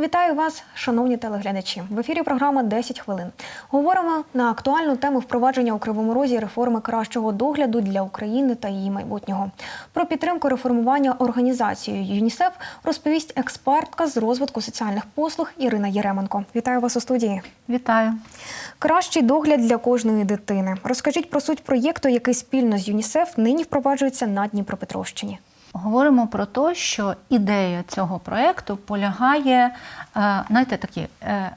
Вітаю вас, шановні телеглядачі. В ефірі програма «10 хвилин. Говоримо на актуальну тему впровадження у Кривому Розі реформи кращого догляду для України та її майбутнього. Про підтримку реформування організацією ЮНІСЕФ розповість експертка з розвитку соціальних послуг Ірина Єременко. Вітаю вас у студії. Вітаю. Кращий догляд для кожної дитини. Розкажіть про суть проєкту, який спільно з ЮНІСЕФ нині впроваджується на Дніпропетровщині. Говоримо про те, що ідея цього проєкту полягає, е, знаєте, такі, е,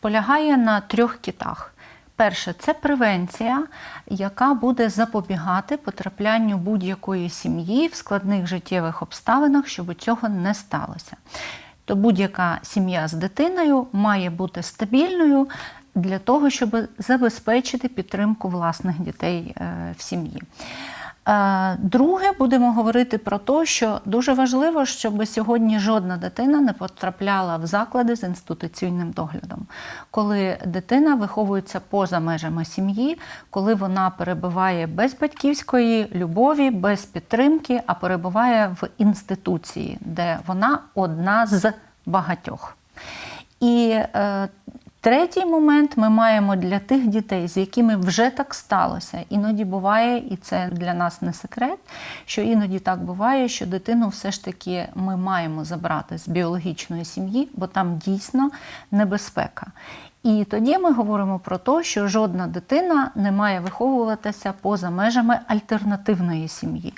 полягає на трьох китах. Перше, це превенція, яка буде запобігати потраплянню будь-якої сім'ї в складних життєвих обставинах, щоб цього не сталося. То будь-яка сім'я з дитиною має бути стабільною для того, щоб забезпечити підтримку власних дітей е, в сім'ї. Е, Друге, будемо говорити про те, що дуже важливо, щоб сьогодні жодна дитина не потрапляла в заклади з інституційним доглядом. Коли дитина виховується поза межами сім'ї, коли вона перебуває без батьківської любові, без підтримки, а перебуває в інституції, де вона одна з багатьох. І е, Третій момент ми маємо для тих дітей, з якими вже так сталося. Іноді буває, і це для нас не секрет, що іноді так буває, що дитину все ж таки ми маємо забрати з біологічної сім'ї, бо там дійсно небезпека. І тоді ми говоримо про те, що жодна дитина не має виховуватися поза межами альтернативної сім'ї.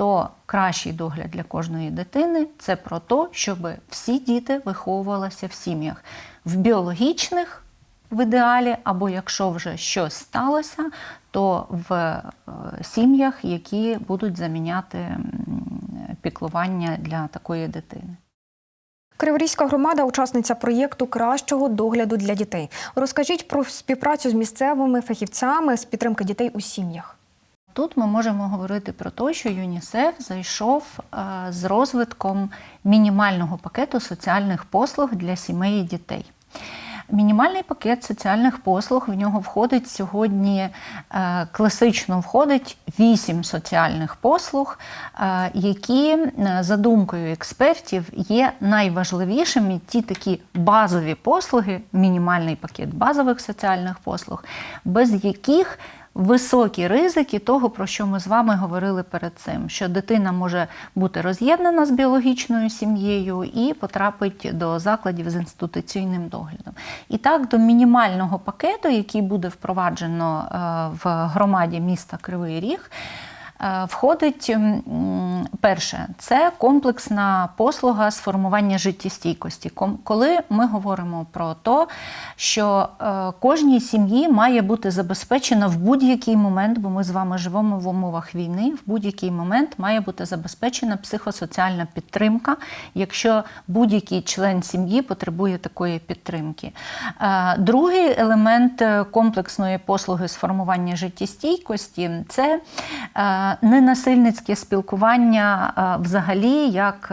То кращий догляд для кожної дитини це про те, щоб всі діти виховувалися в сім'ях в біологічних в ідеалі, або якщо вже щось сталося, то в е, сім'ях, які будуть заміняти піклування для такої дитини. Криворізька громада учасниця проєкту кращого догляду для дітей. Розкажіть про співпрацю з місцевими фахівцями з підтримки дітей у сім'ях. Тут ми можемо говорити про те, що ЮНІСЕФ зайшов е, з розвитком мінімального пакету соціальних послуг для сімей і дітей. Мінімальний пакет соціальних послуг в нього входить сьогодні е, класично входить вісім соціальних послуг, е, які за думкою експертів є найважливішими ті такі базові послуги, мінімальний пакет базових соціальних послуг, без яких Високі ризики того, про що ми з вами говорили перед цим, що дитина може бути роз'єднана з біологічною сім'єю і потрапить до закладів з інституційним доглядом. І так, до мінімального пакету, який буде впроваджено в громаді міста Кривий Ріг. Входить перше, це комплексна послуга з формування життєстійкості. Коли ми говоримо про те, що кожній сім'ї має бути забезпечена в будь-який момент, бо ми з вами живемо в умовах війни, в будь-який момент має бути забезпечена психосоціальна підтримка, якщо будь-який член сім'ї потребує такої підтримки. Другий елемент комплексної послуги з формування життєстійкості це ненасильницьке спілкування взагалі як.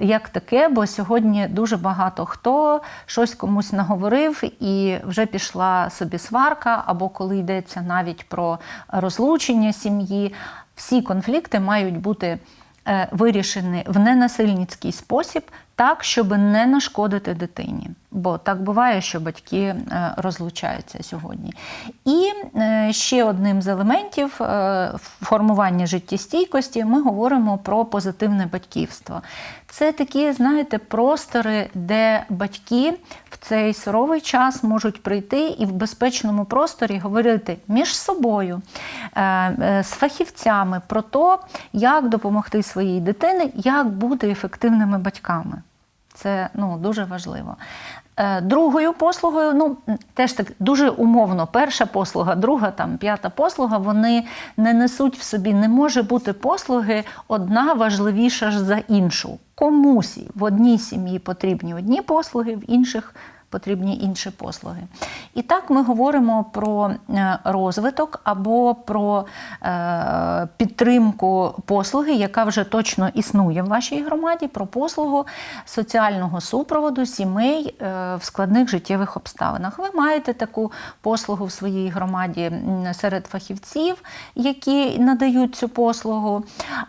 Як таке, бо сьогодні дуже багато хто щось комусь наговорив і вже пішла собі сварка, або коли йдеться навіть про розлучення сім'ї, всі конфлікти мають бути вирішені в ненасильницький спосіб, так, щоб не нашкодити дитині. Бо так буває, що батьки розлучаються сьогодні. І ще одним з елементів формування життєстійкості ми говоримо про позитивне батьківство. Це такі, знаєте, простори, де батьки в цей суровий час можуть прийти і в безпечному просторі говорити між собою, з фахівцями про те, як допомогти своїй дитині, як бути ефективними батьками. Це ну, дуже важливо. Другою послугою, ну теж так дуже умовно, перша послуга, друга, там п'ята послуга, вони не несуть в собі, не може бути послуги одна важливіша ж за іншу. Комусь в одній сім'ї потрібні одні послуги, в інших потрібні інші послуги. І так ми говоримо про е, розвиток або про е, підтримку послуги, яка вже точно існує в вашій громаді, про послугу соціального супроводу сімей е, в складних життєвих обставинах. Ви маєте таку послугу в своїй громаді серед фахівців, які надають цю послугу.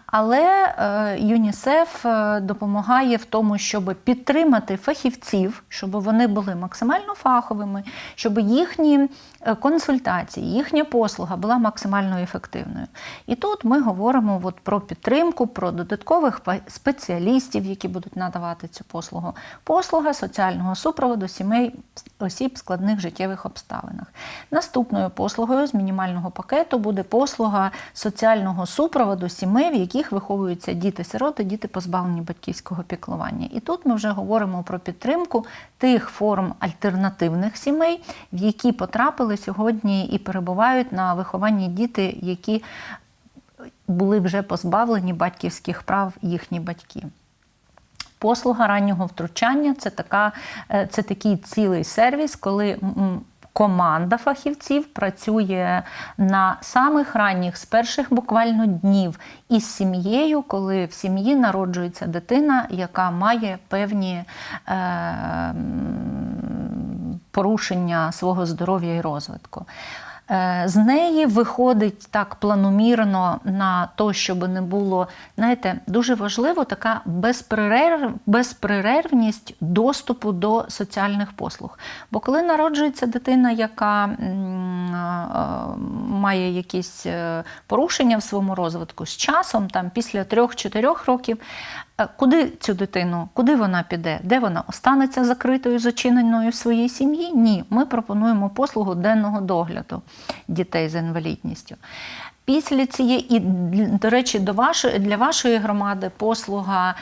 Але ЮНІСЕФ допомагає в тому, щоб підтримати фахівців, щоб вони були максимально фаховими, щоб їхні е, консультації, їхня послуга була максимально ефективною. І тут ми говоримо от про підтримку, про додаткових спеціалістів, які будуть надавати цю послугу. Послуга соціального супроводу сімей осіб в складних життєвих обставинах. Наступною послугою з мінімального пакету буде послуга соціального супроводу сімей, в яких виховуються діти-сироти, діти позбавлені батьківського піклування. І тут ми вже говоримо про підтримку тих форм альтернативних сімей, в які потрапили сьогодні і перебувають на вихованні діти, які були вже позбавлені батьківських прав їхні батьки. Послуга раннього втручання це, така, е, це такий цілий сервіс, коли команда фахівців працює на самих ранніх, з перших буквально днів із сім'єю, коли в сім'ї народжується дитина, яка має певні е, порушення свого здоров'я і розвитку. Е, З неї виходить так планомірно на то, щоб не було, знаєте, дуже важливо така безперерв, безперервність доступу до соціальних послуг. Бо коли народжується дитина, яка е, має якісь е, порушення в своєму розвитку, з часом, там після 3-4 років, куди цю дитину, куди вона піде? Де вона останеться закритою, зачиненою в своїй сім'ї? Ні, ми пропонуємо послугу денного догляду дітей з інвалідністю. Після цієї, і до речі, до вашої, для вашої громади послуга е,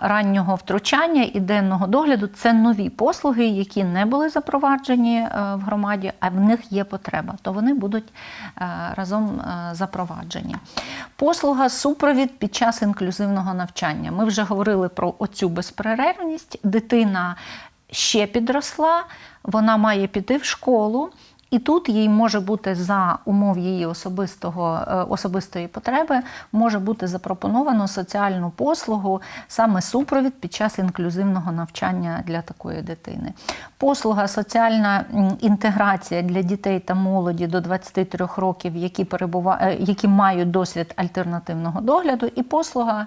раннього втручання і денного догляду це нові послуги, які не були запроваджені е, в громаді, а в них є потреба, то вони будуть е, разом запроваджені. Послуга супровід під час інклюзивного навчання. Ми вже говорили про оцю безперервність. Дитина ще підросла, вона має піти в школу. І тут їй може бути за умов її особистого, е, особистої потреби, може бути запропоновано соціальну послугу, саме супровід під час інклюзивного навчання для такої дитини. Послуга соціальна інтеграція для дітей та молоді до 23 років, які, перебува... е, які мають досвід альтернативного догляду, і послуга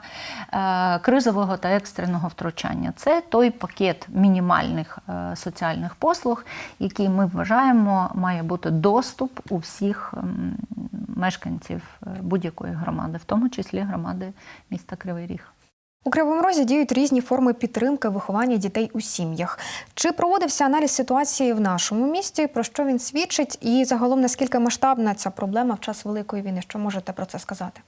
е, кризового та екстреного втручання. Це той пакет мінімальних соціальних послуг, який ми вважаємо має бути доступ у всіх мешканців е, будь-якої громади, в тому числі громади міста Кривий Ріг. У Кривому Розі діють різні форми підтримки виховання дітей у сім'ях. Чи проводився аналіз ситуації в нашому місті? Про що він свідчить? І загалом наскільки масштабна ця проблема в час великої війни? Що можете про це сказати?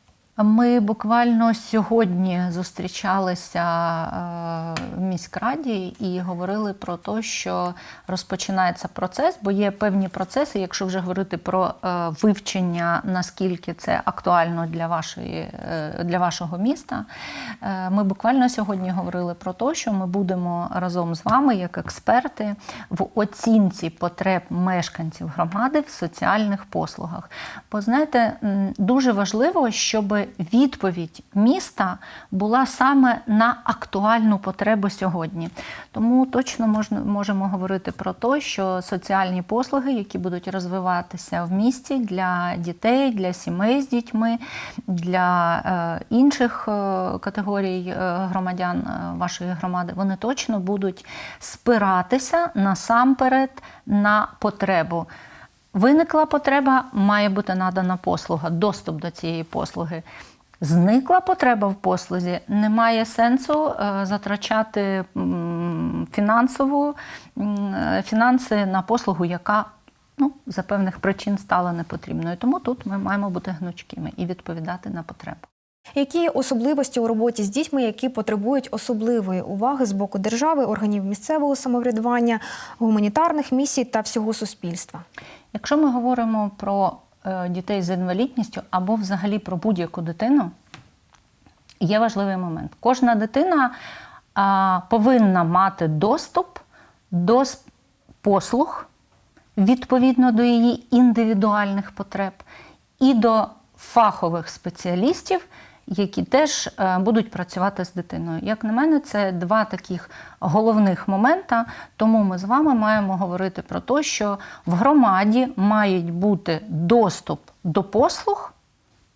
Ми буквально сьогодні зустрічалися е, в міськраді і говорили про те, що розпочинається процес, бо є певні процеси, якщо вже говорити про е, вивчення, наскільки це актуально для вашої е, для вашого міста. Ми буквально сьогодні говорили про те, що ми будемо разом з вами, як експерти, в оцінці потреб мешканців громади в соціальних послугах. Бо знаєте, дуже важливо, щоб відповідь міста була саме на актуальну потребу сьогодні. Тому точно можна можемо говорити про те, що соціальні послуги, які будуть розвиватися в місті для дітей, для сімей з дітьми, для е, інших е, категорій е, громадян вашої громади, вони точно будуть спиратися насамперед на потребу. Виникла потреба, має бути надана послуга, доступ до цієї послуги. Зникла потреба в послузі, немає сенсу е, затрачати фінансову е, фінанси на послугу, яка ну, за певних причин стала непотрібною. Тому тут ми маємо бути гнучкими і відповідати на потребу. Які особливості у роботі з дітьми, які потребують особливої уваги з боку держави, органів місцевого самоврядування, гуманітарних місій та всього суспільства? Якщо ми говоримо про е, дітей з інвалідністю або взагалі про будь-яку дитину, є важливий момент. Кожна дитина повинна мати доступ до послуг відповідно до її індивідуальних потреб, і до фахових спеціалістів, які теж е, будуть працювати з дитиною. Як на мене, це два таких головних момента. Тому ми з вами маємо говорити про те, що в громаді мають бути доступ до послуг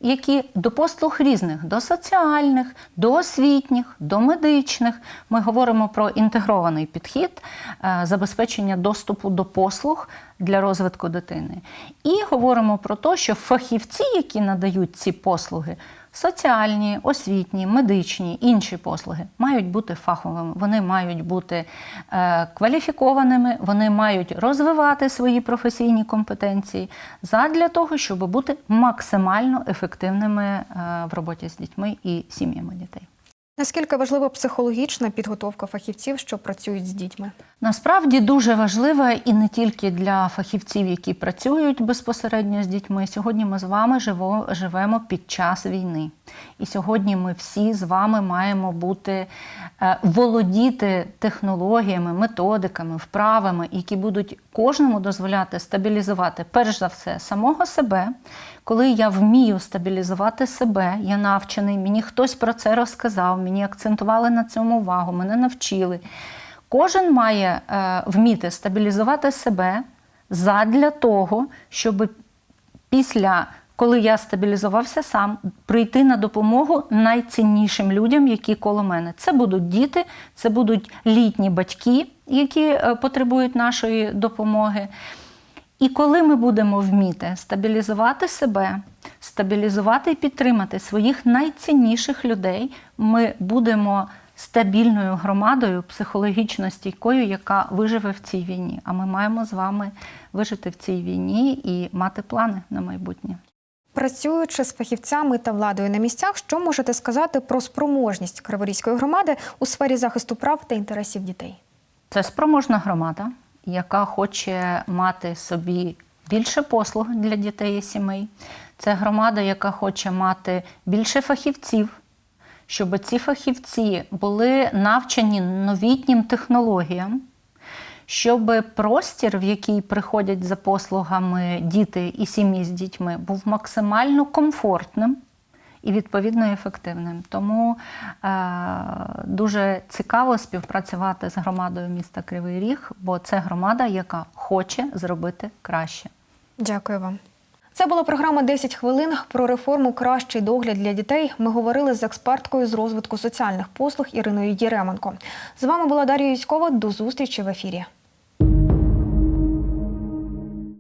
які до послуг різних, до соціальних, до освітніх, до медичних. Ми говоримо про інтегрований підхід е, забезпечення доступу до послуг для розвитку дитини. І говоримо про те, що фахівці, які надають ці послуги, соціальні, освітні, медичні, інші послуги, мають бути фаховими, вони мають бути е, кваліфікованими, вони мають розвивати свої професійні компетенції задля того, щоб бути максимально ефективними е, в роботі з дітьми і сім'ями дітей. Наскільки важлива психологічна підготовка фахівців, що працюють з дітьми? Насправді дуже важлива і не тільки для фахівців, які працюють безпосередньо з дітьми. Сьогодні ми з вами живо, живемо під час війни. І сьогодні ми всі з вами маємо бути е, володіти технологіями, методиками, вправами, які будуть кожному дозволяти стабілізувати перш за все самого себе. Коли я вмію стабілізувати себе, я навчений, мені хтось про це розказав, мені акцентували на цьому увагу, мене навчили. Кожен має е, вміти стабілізувати себе задля того, щоб після, коли я стабілізувався сам, прийти на допомогу найціннішим людям, які коло мене. Це будуть діти, це будуть літні батьки, які е, потребують нашої допомоги. І коли ми будемо вміти стабілізувати себе, стабілізувати і підтримати своїх найцінніших людей, ми будемо стабільною громадою, психологічно стійкою, яка виживе в цій війні. А ми маємо з вами вижити в цій війні і мати плани на майбутнє. Працюючи з фахівцями та владою на місцях, що можете сказати про спроможність Криворізької громади у сфері захисту прав та інтересів дітей? Це спроможна громада, яка хоче мати собі більше послуг для дітей і сімей. Це громада, яка хоче мати більше фахівців, щоб ці фахівці були навчені новітнім технологіям, щоб простір, в який приходять за послугами діти і сім'ї з дітьми, був максимально комфортним і відповідно ефективним. Тому е, дуже цікаво співпрацювати з громадою міста Кривий Ріг, бо це громада, яка хоче зробити краще. Дякую вам. Це була програма «10 хвилин про реформу Кращий догляд для дітей. Ми говорили з експерткою з розвитку соціальних послуг Іриною Єременко. З вами була Дар'я Юськова. До зустрічі в ефірі.